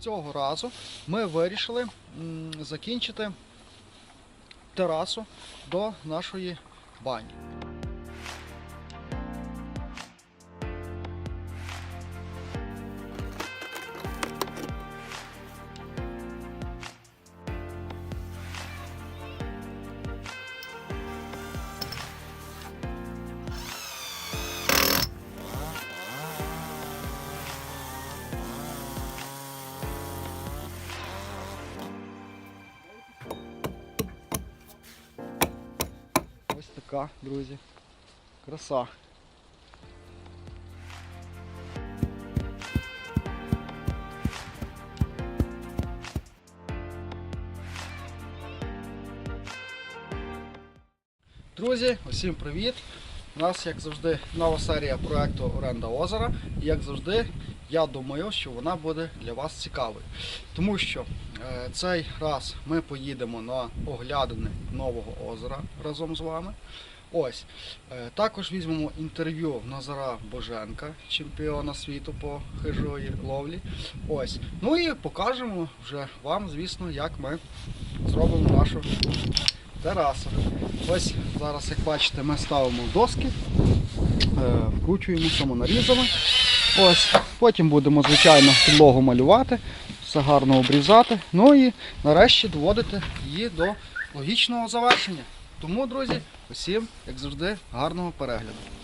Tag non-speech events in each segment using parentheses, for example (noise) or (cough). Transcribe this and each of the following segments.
цього разу ми вирішили закінчити терасу до нашої бані. Друзі. Краса. Друзі, усім привіт! У нас, як завжди, нова серія проекту Оренда озера. І як завжди, я думаю, що вона буде для вас цікавою. Тому що е, цей раз ми поїдемо на оглядини нового озера разом з вами. Ось. Е, також візьмемо інтерв'ю в Назара Боженка, чемпіона світу по хижої ловлі. Ось. Ну і покажемо вже вам, звісно, як ми зробимо нашу терасу. Ось зараз, як бачите, ми ставимо доски, е, вкручуємо самонарізами. Ось. Потім будемо, звичайно, підлогу малювати, все гарно обрізати. Ну і нарешті доводити її до логічного завершення. Тому, друзі, усім, як завжди, гарного перегляду.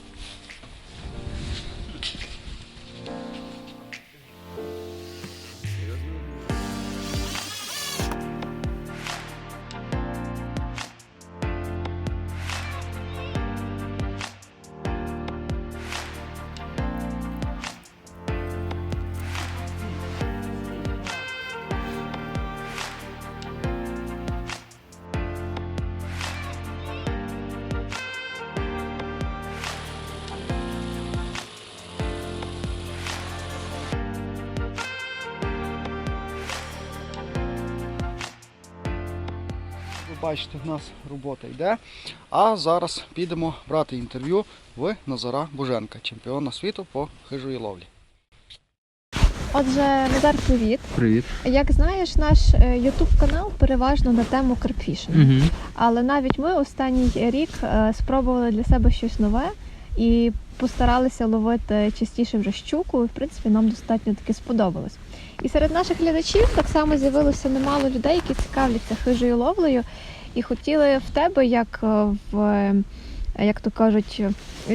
Бачите, в нас робота йде. А зараз підемо брати інтерв'ю в Назара Боженка, чемпіона світу по хижої ловлі. Отже, Назар, привіт. Привіт. Як знаєш, наш Ютуб канал переважно на тему карпфішингу. Угу. Але навіть ми останній рік е, спробували для себе щось нове і постаралися ловити частіше вже щуку. І в принципі нам достатньо таки сподобалось. І серед наших глядачів так само з'явилося немало людей, які цікавляться хижою ловлею і хотіли в тебе, як е, в е, як то кажуть,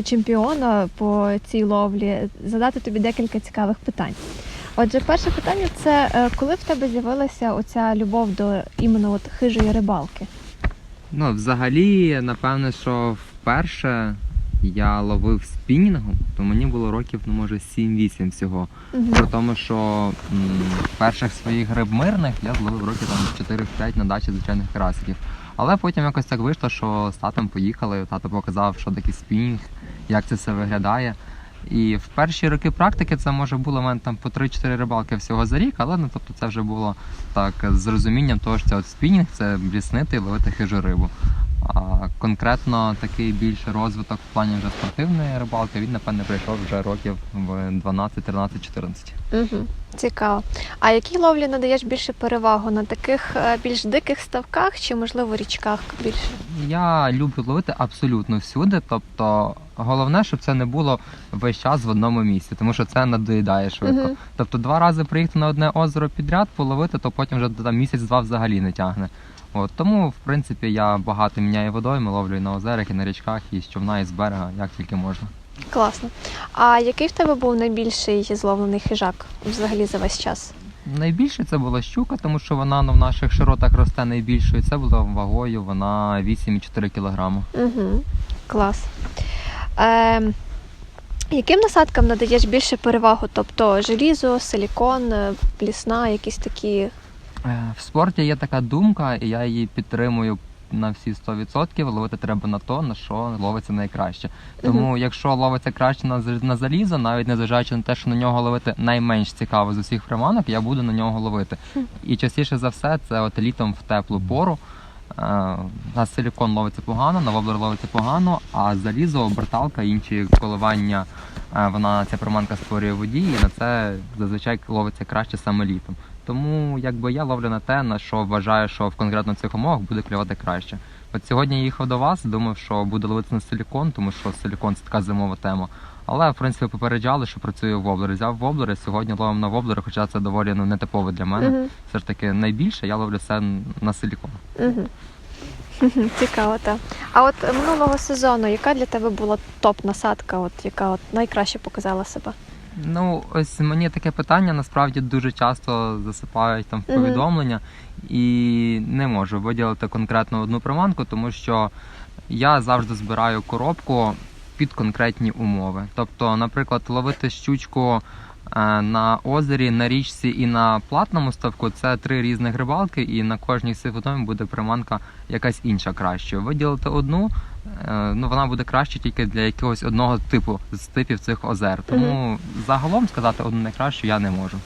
чемпіона по цій ловлі, задати тобі декілька цікавих питань. Отже, перше питання це е, коли в тебе з'явилася оця любов до іменно от хижої рибалки? Ну, взагалі, напевне, що вперше я ловив спінінгом, то мені було років, ну може, 7-8 всього. Мгм. При тому, що м, перших своїх риб мирних я зловив років там 4-5 на дачі звичайних карасиків. Але потім якось так вийшло, що з татом поїхали, тато показав, що таке спінінг, як це все виглядає. І в перші роки практики це може було в мене там по 3-4 рибалки всього за рік, але ну тобто це вже було так з розумінням того, що це от спінінг, це бліснити і ловити хижу рибу. А конкретно такий більше розвиток в плані вже спортивної рибалки, він напевне прийшов вже років в 12, 13, 14. Угу. Цікаво. А якій ловлі надаєш більше перевагу на таких е, більш диких ставках чи, можливо, річках більше? Я люблю ловити абсолютно всюди. Тобто головне, щоб це не було весь час в одному місці, тому що це надоїдає швидко. Мгм. Тобто два рази приїхати на одне озеро підряд, половити, то потім вже там місяць-два взагалі не тягне. От тому, в принципі, я багато міняю водойми, ловлю і на озерах, і на річках, і з човна, і з берега, як тільки можна. Класно. А який в тебе був найбільший зловлений хижак взагалі за весь час? Найбільше це була щука, тому що вона ну, в наших широтах росте найбільшою. Це була вагою, вона 8,4 кг. Угу. Клас. Е, яким насадкам надаєш більше перевагу? Тобто желізо, силікон, е, плісна, якісь такі. Е, В спорті є така думка, і я її підтримую на всі 100%. Ловити треба на то, на що ловиться найкраще. Тому, якщо ловиться краще на, на залізо, навіть незважаючи на те, що на нього ловити найменш цікаво з усіх приманок, я буду на нього ловити. І частіше за все, це от літом в теплу пору. Е, На силікон ловиться погано, на воблер ловиться погано, а залізо, оберталка, інші коливання, е, вона ця приманка створює водій, і на це зазвичай ловиться краще саме літом. Тому якби я ловлю на те, на що вважаю, що в конкретно цих умовах буде клювати краще. От сьогодні я їхав до вас, думав, що буду ловити на силікон, тому що силікон це така зимова тема. Але в принципі попереджали, що працює воблер. Взяв воблери, сьогодні ловимо на воблери, хоча це доволі ну, нетипово для мене. Угу. Все ж таки найбільше я ловлю все на силікон. Угу. Цікаво, так. А от минулого сезону, яка для тебе була топ-насадка, от яка от найкраще показала себе? Ну, ось мені таке питання насправді дуже часто засипають там в Мгм. повідомлення, і не можу виділити конкретно одну приманку, тому що я завжди збираю коробку під конкретні умови. Тобто, наприклад, ловити щучку е, на озері, на річці і на платному ставку це три різних рибалки, і на кожній водойм буде приманка якась інша краща. Виділити одну, ну вона буде краще тільки для якогось одного типу з типів цих озер. Тому загалом сказати одну найкращу я не можу.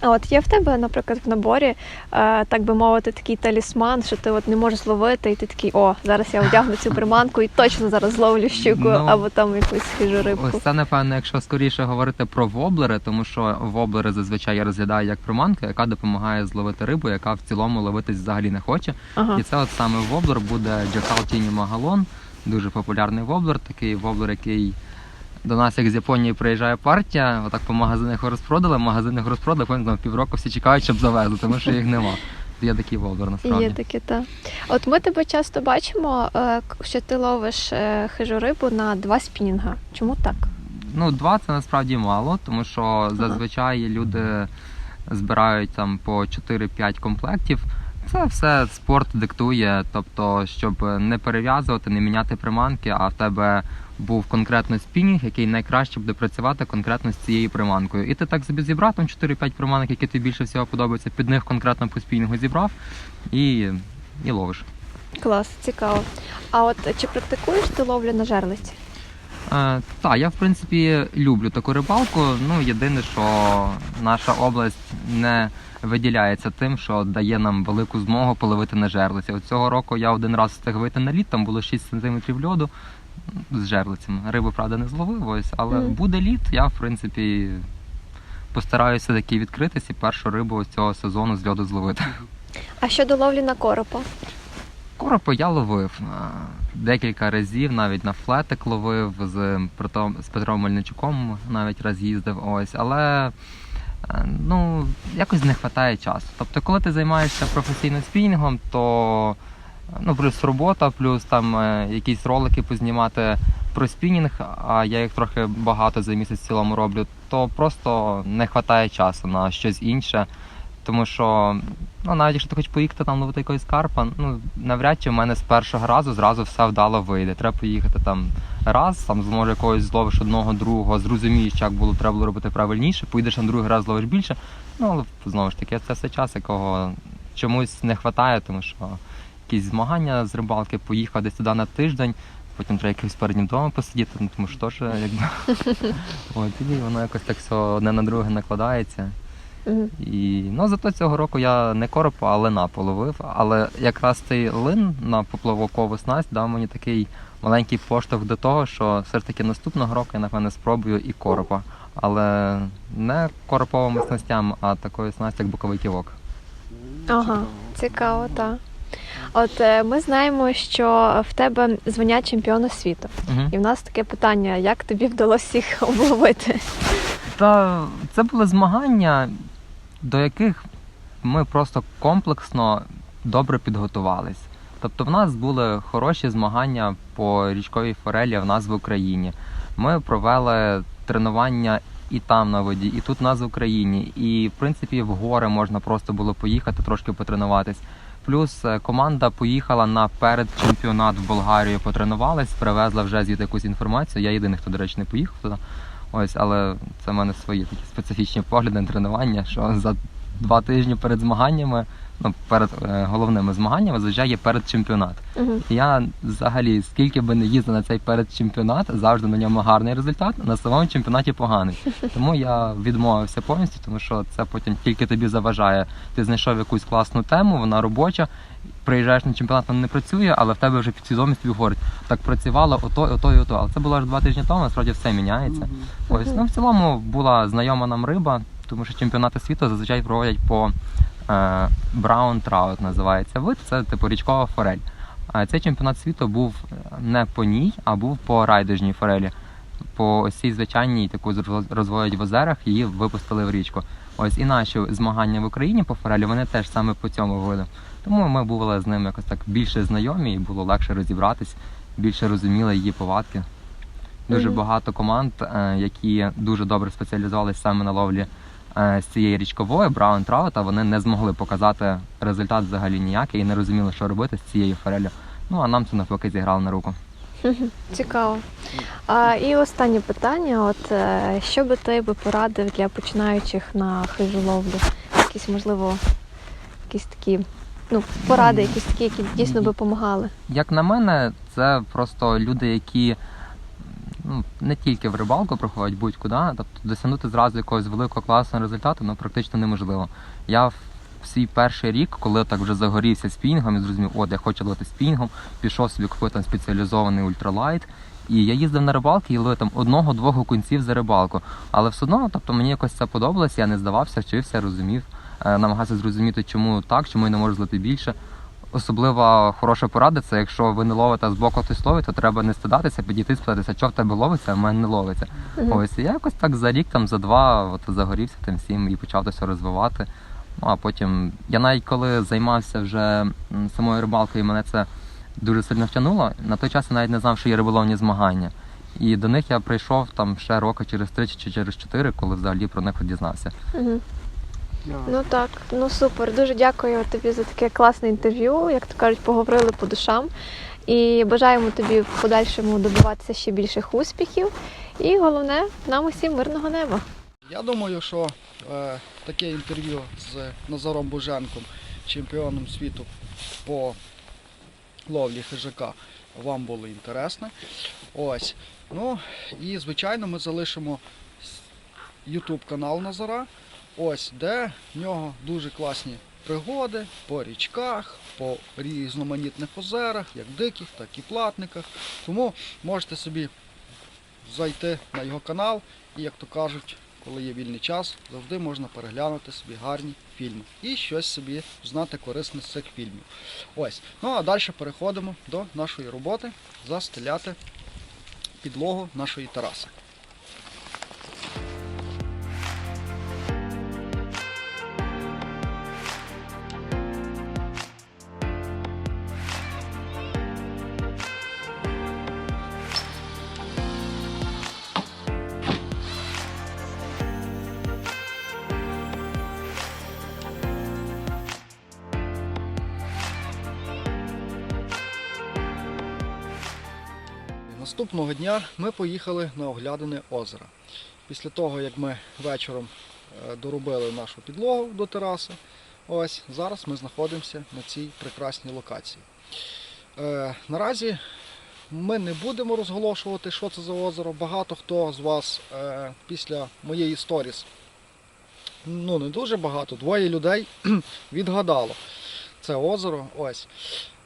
А от є в тебе, наприклад, в наборі, е, так би мовити, такий талісман, що ти от не можеш зловити, і ти такий, о, зараз я одягну цю приманку і точно зараз зловлю щуку Ну, або там якусь хижу рибку. Ось це напевно, якщо скоріше говорити про воблери, тому що воблери зазвичай я розглядаю як приманка, яка допомагає зловити рибу, яка в цілому ловитись взагалі не хоче. Ага. І це от саме воблер буде Джакал Тіні Магалон, дуже популярний воблер, такий воблер, який до нас як з Японії приїжджає партія, отак по магазинах розпродали, магазини їх розпродали, потім там півроку всі чекають, щоб завезли, тому що їх нема. Є такий воблер насправді. Є таке, так. От ми тебе часто бачимо, е, що ти ловиш е, хижу рибу на два спінінга. Чому так? Ну, два це насправді мало, тому що зазвичай люди збирають там по 4-5 комплектів. Це все спорт диктує, тобто, щоб не перев'язувати, не міняти приманки, а в тебе був конкретно спінінг, який найкраще буде працювати конкретно з цією приманкою. І ти так собі зібрав там 4-5 приманок, які тобі більше всього подобаються, під них конкретно по спінінгу зібрав і, і ловиш. Клас, цікаво. А от чи практикуєш ти ловлю на жерлиці? Е, так, я в принципі люблю таку рибалку. Ну, єдине, що наша область не виділяється тим, що дає нам велику змогу половити на жерлиці. От цього року я один раз встиг вийти на лід, там було 6 см льоду з жерлицями. Рибу, правда, не зловив, ось, але Мгм. буде лід, я в принципі постараюся таки відкритись і першу рибу з цього сезону з льоду зловити. А щодо ловлі на коропа? Коропа я ловив е, декілька разів, навіть на флетик ловив з з Петром Мельничуком навіть раз їздив. Ось, але е, ну, якось не вистачає часу. Тобто, коли ти займаєшся професійним спінінгом, то ну, плюс робота, плюс там е, якісь ролики познімати про спінінг, а я їх трохи багато за місяць в цілому роблю, то просто не вистачає часу на щось інше. Тому що Ну, навіть якщо ти хочеш поїхати там ловити якогось карпа, ну навряд чи в мене з першого разу зразу все вдало вийде. Треба поїхати там раз, там може якогось зловиш одного, другого, зрозумієш, як було треба було робити правильніше, поїдеш на другий раз зловиш більше. Ну але знову ж таки, це все час, якого чомусь не вистачає, тому що якісь змагання з рибалки, поїхав десь туди на тиждень. Потім треба якимось переднім домом посидіти, ну тому що теж якби (laughs) от і воно якось так все одне на друге накладається. Мгм. І ну зато цього року я не коропа, а лина половив. Але якраз цей лин на поплавкову снасть дав мені такий маленький поштовх до того, що все ж таки наступного року я напевне спробую і коропа. Але не короповими снастями, а такою снастю, як боковий ківок. Ага, цікаво, так. От е, ми знаємо, що в тебе звання чемпіона світу. Угу. І в нас таке питання: як тобі вдалося їх (laughs) обловити? Та це були змагання, до яких ми просто комплексно добре підготувались. Тобто в нас були хороші змагання по річковій форелі в нас в Україні. Ми провели тренування і там на воді, і тут нас в Україні. І в принципі в гори можна просто було поїхати, трошки потренуватись. Плюс е, команда поїхала на передчемпіонат в Болгарію, потренувалась, привезла вже звідти якусь інформацію. Я єдиний, хто, до речі, не поїхав туди. Ось, але це в мене свої такі специфічні погляди на тренування, що за два тижні перед змаганнями, ну перед е, головними змаганнями, зазвичай є передчемпіонат. Мгм. І Я взагалі, скільки би не їздив на цей передчемпіонат, завжди на ньому гарний результат, на самому чемпіонаті поганий. (laughs) Тому я відмовився повністю, тому що це потім тільки тобі заважає. Ти знайшов якусь класну тему, вона робоча. Приїжджаєш на чемпіонат, вона не працює, але в тебе вже підсвідомість тобі говорить, так працювало ото, ото і ото. Але це було аж два тижні тому, насправді все міняється. Ось, ну в цілому була знайома нам риба, тому що чемпіонати світу зазвичай проводять по Браун Траут називається вид, це типу річкова форель. А цей чемпіонат світу був не по ній, а був по райдужній форелі. По ось цій звичайній, таку розводять в озерах, її випустили в річку. Ось і наші змагання в Україні по форелі, вони теж саме по цьому виду. Тому ми були з ними якось так більше знайомі і було легше розібратись, більше розуміли її повадки. Дуже багато команд, е, які дуже добре спеціалізувалися саме на ловлі е, з цієї річкової браун траута, вони не змогли показати результат взагалі ніякий і не розуміли, що робити з цією форелью. Ну а нам це навпаки зіграло на руку. (laughs) Цікаво. А, і останнє питання: от е, що би ти би порадив для починаючих на хижу ловлю? Якісь, можливо, якісь такі ну, поради, якісь такі, які дійсно би допомагали. Як на мене, це просто люди, які ну, не тільки в рибалку приходять будь-куди, тобто досягнути зразу якогось великого класного результату ну, практично неможливо. Я в свій перший рік, коли так вже загорівся спінгом і зрозумів, от я хочу ловити спінгом, пішов собі купив там спеціалізований ультралайт. І я їздив на рибалки і ловив там одного-двох окунців за рибалку. Але все одно, тобто мені якось це подобалося, я не здавався, вчився, розумів, е, намагався зрозуміти, чому так, чому я не можу злити більше. Особлива хороша порада це якщо ви не ловите з боку хтось ловить, то треба не стидатися, підійти спитатися, що в тебе ловиться, а в мене не ловиться. Мгм. Ось і я якось так за рік, там за два, от загорівся тим всім і почав все розвивати. Ну а потім я навіть коли займався вже самою рибалкою, мене це дуже сильно втягнуло. На той час я навіть не знав, що є риболовні змагання. І до них я прийшов там ще роки через три чи через чотири, коли взагалі про них дізнався. Мгм. Ну так, ну супер. Дуже дякую тобі за таке класне інтерв'ю. Як то кажуть, поговорили по душам. І бажаємо тобі в подальшому добиватися ще більших успіхів. І головне, нам усім мирного неба. Я думаю, що е, таке інтерв'ю з Назаром Боженком, чемпіоном світу по ловлі хижака, вам було інтересне. Ось. Ну і звичайно ми залишимо YouTube канал Назара, ось де в нього дуже класні пригоди по річках, по різноманітних озерах, як диких, так і платниках. Тому можете собі зайти на його канал і, як то кажуть, коли є вільний час, завжди можна переглянути собі гарні фільми і щось собі знати корисне з цих фільмів. Ось. Ну а далі переходимо до нашої роботи застеляти підлогу нашої тераси. Наступного дня ми поїхали на оглядане озеро. Після того, як ми вечором е, доробили нашу підлогу до тераси, ось зараз ми знаходимося на цій прекрасній локації. Е, наразі ми не будемо розголошувати, що це за озеро. Багато хто з вас е, після моєї сторіс, ну не дуже багато, двоє людей (clears throat) відгадало це озеро. Ось.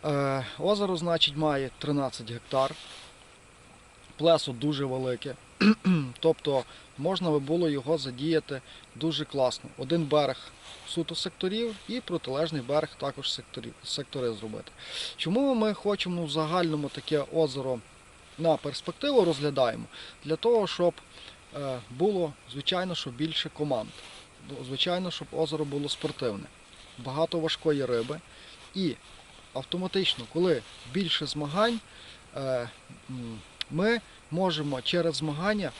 Е, озеро, значить, має 13 гектар плесо дуже велике. (clears throat) тобто можна би було його задіяти дуже класно. Один берег суто секторів і протилежний берег також секторів, сектори зробити. Чому ми хочемо в загальному таке озеро на перспективу розглядаємо? Для того, щоб е, було, звичайно, що більше команд. Звичайно, щоб озеро було спортивне, багато важкої риби. І автоматично, коли більше змагань, е, ми можемо через змагання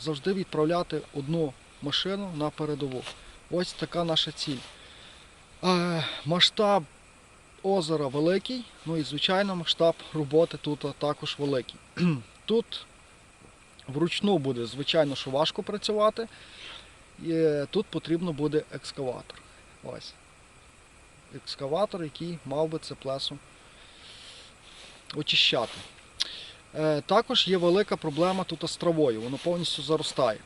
завжди відправляти одну машину на передову. Ось така наша ціль. Масштаб озера великий, ну і звичайно масштаб роботи тут також великий. (clears throat) Тут вручну буде, звичайно, що важко працювати. І е, тут потрібно буде екскаватор. Ось. Екскаватор, який мав би це плесо очищати. Е, Також є велика проблема тут з травою, воно повністю заростає.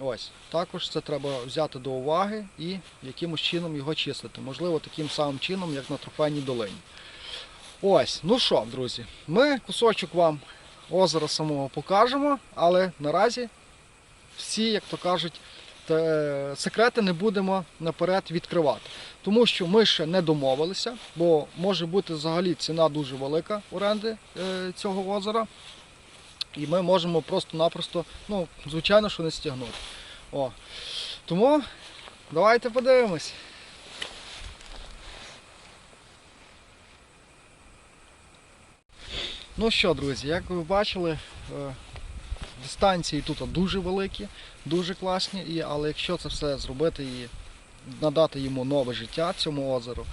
Ось. Також це треба взяти до уваги і якимось чином його чистити. Можливо, таким самим чином, як на трофейній долині. Ось, ну що, друзі, ми кусочок вам озера самого покажемо, але наразі всі, як то кажуть, секрети не будемо наперед відкривати. Тому що ми ще не домовилися, бо може бути взагалі ціна дуже велика оренди е, цього озера. І ми можемо просто-напросто, ну, звичайно, що не стягнути. О. Тому давайте подивимось. Ну що, друзі, як ви бачили, е, дистанції тут дуже великі, дуже класні, але якщо це все зробити і надати йому нове життя цьому озеру,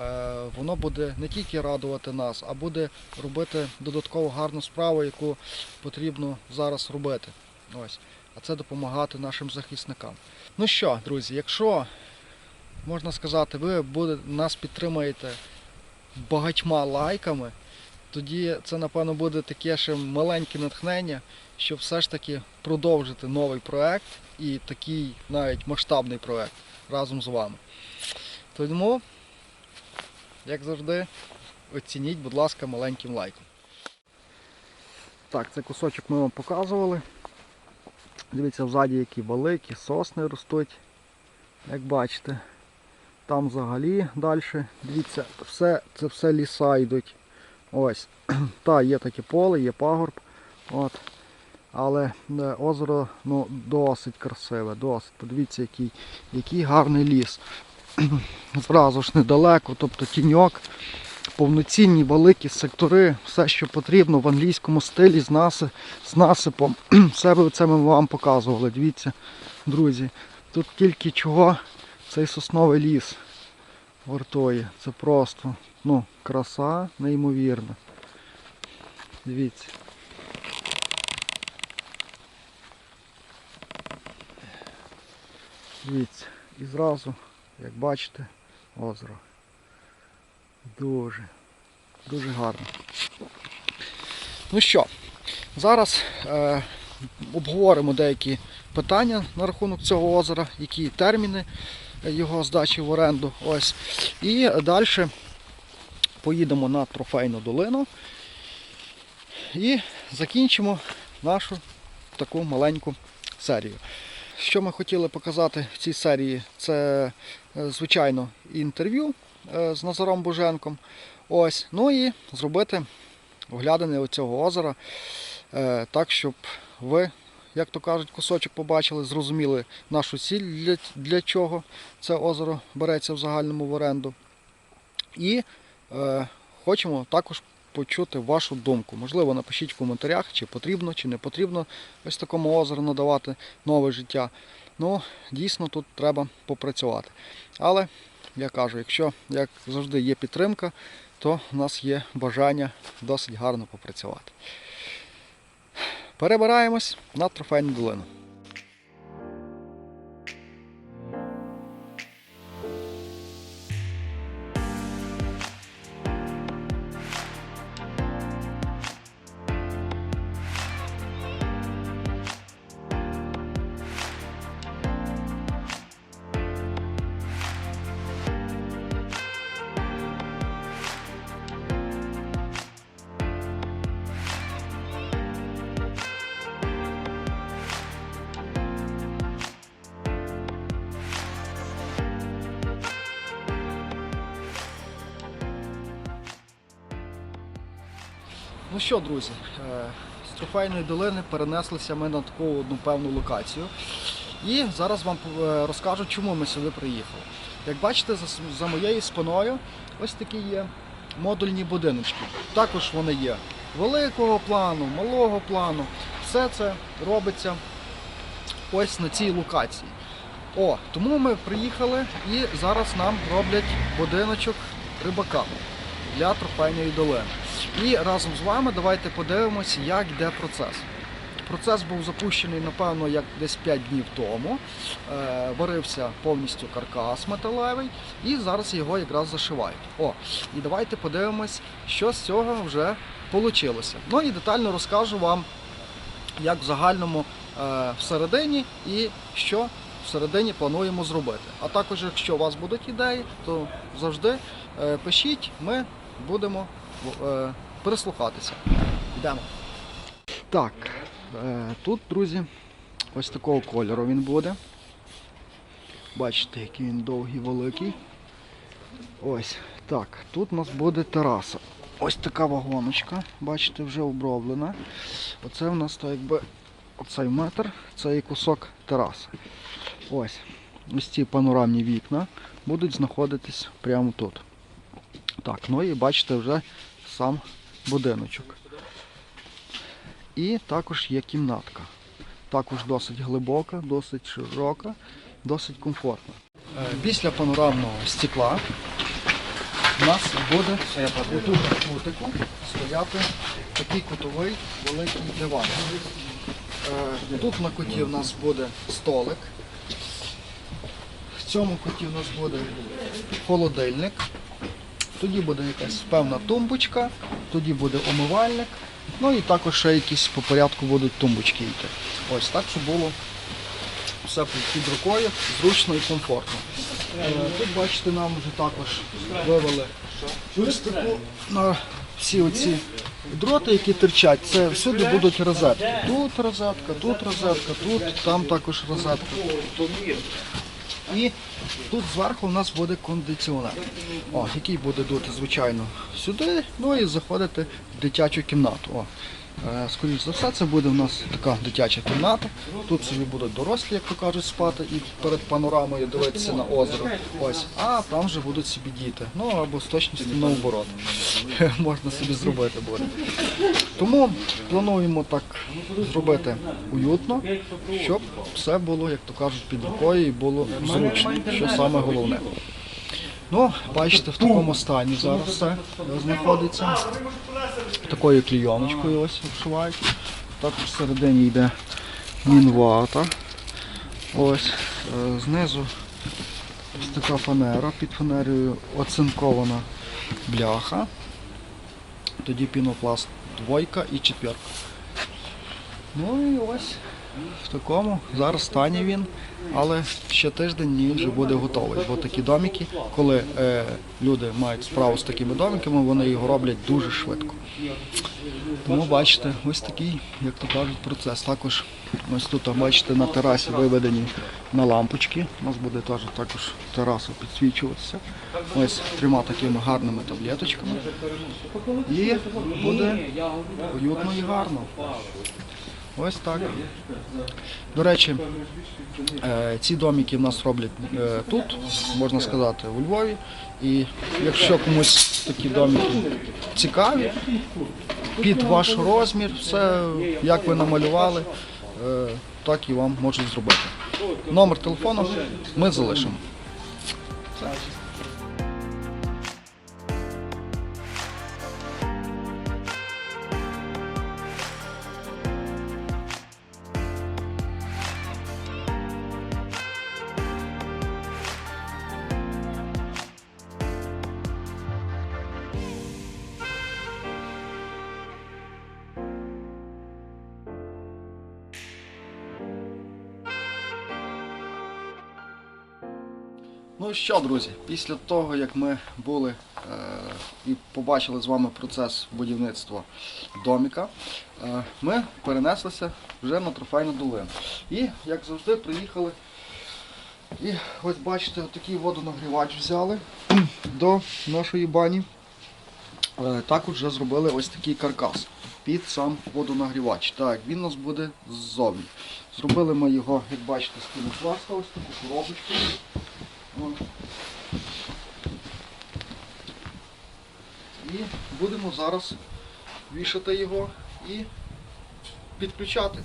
е, воно буде не тільки радувати нас, а буде робити додатково гарну справу, яку потрібно зараз робити. Ось. А це допомагати нашим захисникам. Ну що, друзі, якщо можна сказати, ви буде, нас підтримаєте багатьма лайками, тоді це, напевно, буде таке ще маленьке натхнення, щоб все ж таки продовжити новий проект і такий навіть масштабний проект разом з вами. Тому, як завжди, оцініть, будь ласка, маленьким лайком. Так, цей кусочок ми вам показували. Дивіться, взаді які великі сосни ростуть, як бачите. Там взагалі далі, дивіться, все, це все ліса йдуть. Ось. (clears throat) Та, є таке поле, є пагорб. От. Але е, озеро ну, досить красиве, досить. Подивіться, який, який гарний ліс. (clears throat) Зразу ж недалеко, тобто тіньок, повноцінні великі сектори, все, що потрібно в англійському стилі з, наси, з насипом. (clears throat) Все це ми вам показували. Дивіться, друзі. Тут тільки чого цей сосновий ліс вартує. Це просто ну, краса неймовірна. Дивіться. Дивіться. І зразу, як бачите, озеро. Дуже, дуже гарно. Ну що, зараз е, обговоримо деякі питання на рахунок цього озера, які терміни його здачі в оренду. Ось. І далі поїдемо на трофейну долину і закінчимо нашу таку маленьку серію. Що ми хотіли показати в цій серії, це е, звичайно інтерв'ю е, з Назаром Боженком. Ось. Ну і зробити оглядини цього озера е, так, щоб ви, як то кажуть, кусочок побачили, зрозуміли нашу ціль, для, для чого це озеро береться в загальному в оренду. І е, хочемо також почути вашу думку. Можливо, напишіть в коментарях, чи потрібно, чи не потрібно ось такому озеру надавати нове життя. Ну, дійсно, тут треба попрацювати. Але я кажу, якщо, як завжди, є підтримка, то в нас є бажання досить гарно попрацювати. Перебираємось на трофейну долину. Ну що, друзі, е, з трофейної долини перенеслися ми на таку одну певну локацію. І зараз вам е, розкажу, чому ми сюди приїхали. Як бачите, за, за моєю спиною ось такі є модульні будиночки. Також вони є великого плану, малого плану. Все це робиться ось на цій локації. О, тому ми приїхали і зараз нам роблять будиночок рибака для трофейної долини. І разом з вами давайте подивимося, як йде процес. Процес був запущений, напевно, як десь 5 днів тому. Е, варився повністю каркас металевий, і зараз його якраз зашивають. О, і давайте подивимось, що з цього вже вийшло. Ну і детально розкажу вам, як в загальному е, всередині і що всередині плануємо зробити. А також, якщо у вас будуть ідеї, то завжди е, пишіть, ми будемо прислухатися. Йдемо. Так, е, тут, друзі, ось такого кольору він буде. Бачите, який він довгий, великий. Ось так. Тут у нас буде тераса. Ось така вагоночка, бачите, вже оброблена. Оце у нас так якби оцей метр, це і кусок тераси. Ось. Ось ці панорамні вікна будуть знаходитись прямо тут. Так, ну і бачите вже сам будиночок. І також є кімнатка. Також досить глибока, досить широка, досить комфортна. Е, Після панорамного стекла у нас буде тут в кутику стояти такий кутовий великий диван. Е, Тут на куті у нас буде столик. В цьому куті у нас буде холодильник. Тоді буде якась певна тумбочка, тоді буде умивальник. Ну і також ще якісь по порядку будуть тумбочки йти. Ось так, щоб було все під рукою, зручно і комфортно. Е, Тут бачите, нам вже також вивели ось на всі оці дроти, які терчать, це всюди будуть розетки. Тут розетка, тут розетка, тут, там також розетка. І тут зверху у нас буде кондиціонер, о, який буде дути, звичайно, сюди, ну і заходити в дитячу кімнату. О. Е, Скоріше за все, це буде у нас така дитяча кімната. Тут собі будуть дорослі, як то кажуть, спати і перед панорамою дивитися на озеро. Ось, а там вже будуть собі діти. Ну або з точністю наоборот. (laughs) Можна собі зробити буде. Тому плануємо так зробити уютно, щоб все було, як то кажуть, під рукою і було зручно, що саме головне. Ну, бачите, в такому стані зараз все знаходиться. Такою клійоночкою ось обшивають. Також всередині йде мінвата. Ось. е, Знизу ось така фанера, під фанерою оцинкована бляха. Тоді пінопласт двойка і четверка. Ну і ось в такому зараз стані він, але ще тиждень і вже буде готовий. Бо такі домики, коли е, люди мають справу з такими домиками, вони його роблять дуже швидко. Тому бачите, ось такий, як то кажуть, процес. Також ось тут, бачите, на терасі виведені на лампочки. У нас буде теж також тераса підсвічуватися. Ось трьома такими гарними таблеточками. І буде уютно і гарно. Ось так. До речі, е, ці домики в нас роблять е, тут, можна сказати, у Львові. І якщо комусь такі домики цікаві, під ваш розмір, все як ви намалювали, е, так і вам можуть зробити. Номер телефону ми залишимо. Ну що, друзі, після того, як ми були е, і побачили з вами процес будівництва доміка, е, ми перенеслися вже на трофейну долину. І, як завжди, приїхали. І ось бачите, такий водонагрівач взяли (clears throat) до нашої бані. Е, також вже зробили ось такий каркас під сам водонагрівач. Так, він у нас буде ззовні. Зробили ми його, як бачите, з пінопласта, ось таку коробочку. І будемо зараз вішати його і підключати.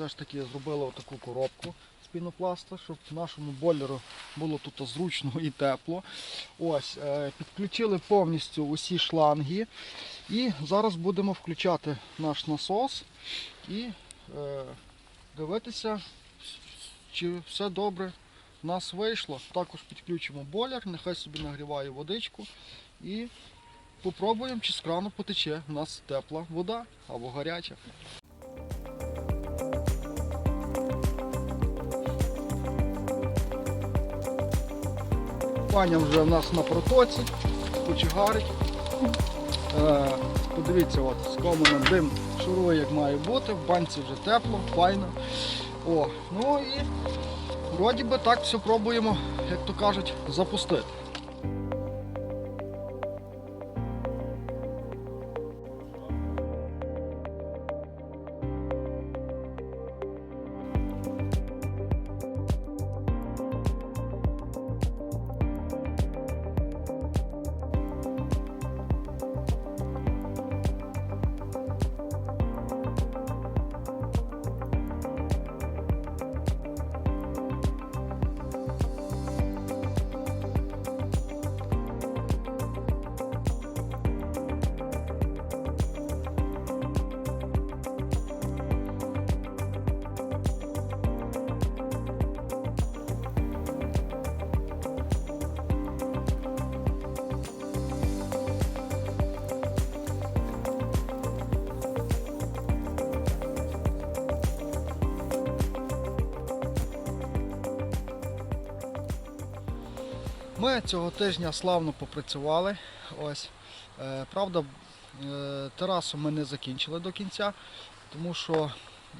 Все ж таки зробили отаку коробку з пінопласта, щоб нашому бойлеру було тут зручно і тепло. Ось, е, підключили повністю усі шланги. І зараз будемо включати наш насос і е, дивитися, чи все добре в нас вийшло. Також підключимо бойлер, нехай собі нагріває водичку і попробуємо, чи з крану потече у нас тепла вода або гаряча. Паня вже в нас на протоці, кучегарить. Е, подивіться, от, з комином дим шурує, як має бути, в банці вже тепло, файно. О, ну і вроді би так все пробуємо, як то кажуть, запустити. Ми цього тижня славно попрацювали. Ось. Е, правда, е, терасу ми не закінчили до кінця, тому що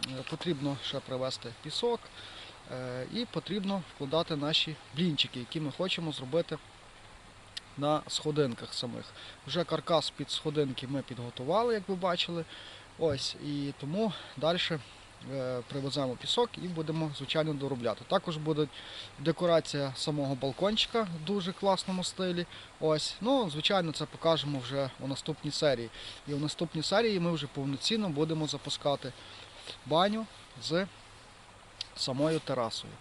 е, потрібно ще привезти пісок і потрібно вкладати наші блінчики, які ми хочемо зробити на сходинках самих. Вже каркас під сходинки ми підготували, як ви бачили. Ось, і тому далі привеземо пісок і будемо, звичайно, доробляти. Також буде декорація самого балкончика в дуже класному стилі. Ось, ну, звичайно, це покажемо вже у наступній серії. І в наступній серії ми вже повноцінно будемо запускати баню з самою терасою.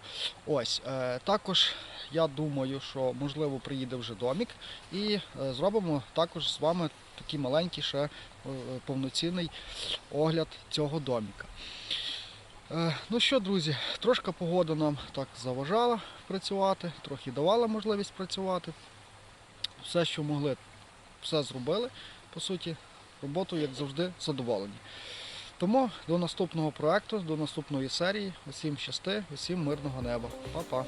Ось, е, також я думаю, що можливо приїде вже домік і е, зробимо також з вами такий маленький ще е, повноцінний огляд цього доміка. Е, Ну що, друзі, трошки погода нам так заважала працювати, трохи давала можливість працювати. Все, що могли, все зробили. По суті, роботу, як завжди, задоволені. Тому до наступного проекту, до наступної серії. Усім щасти, усім мирного неба. Па-па.